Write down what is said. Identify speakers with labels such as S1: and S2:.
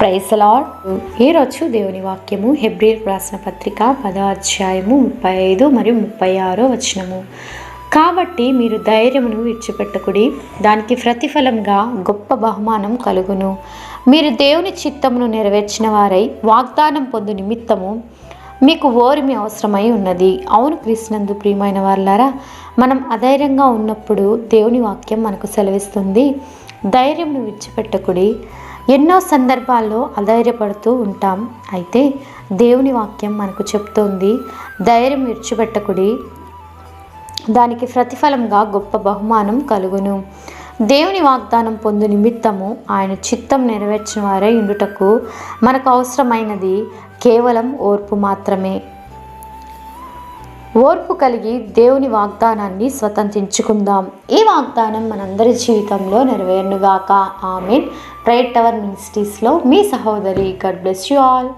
S1: Price lord ఈరోజు దేవుని వాక్యము హెబ్రిల్ రాసిన పత్రిక పదో అధ్యాయము ముప్పై ఐదు మరియు ముప్పై ఆరో వచనము. కాబట్టి మీరు ధైర్యమును విడిచిపెట్టకుడి దానికి ప్రతిఫలంగా గొప్ప బహుమానం కలుగును. మీరు దేవుని చిత్తమును నెరవేర్చిన వారై వాగ్దానం పొందు నిమిత్తము మీకు ఓరిమి అవసరమై ఉన్నది. అవును క్రీస్తునందు ప్రియమైన వాళ్ళారా మనం అధైర్యంగా ఉన్నప్పుడు దేవుని వాక్యం మనకు సెలవిస్తుంది. ధైర్యంను విడిచిపెట్టకుడి ఎన్నో సందర్భాల్లో అధైర్యపడుతూ ఉంటాం. అయితే దేవుని వాక్యం మనకు చెప్తోంది ధైర్యం విడిచిపెట్టకుడి. దానికి ప్రతిఫలంగా గొప్ప బహుమానం కలుగును. దేవుని వాగ్దానం పొందు నిమిత్తము ఆయన చిత్తం నెరవేర్చిన వారే ఇండుటకు మనకు అవసరమైనది కేవలం ఓర్పు మాత్రమే. ఓర్పు కలిగి దేవుని వాగ్దానాన్ని స్వతంత్రించుకుందాం. ఈ వాగ్దానం మనందరి జీవితంలో నెరవేరునుగాక. ఆమెన్. ప్రైట్ టవర్ మినిస్ట్రీస్లో మీ సహోదరి. God bless you all.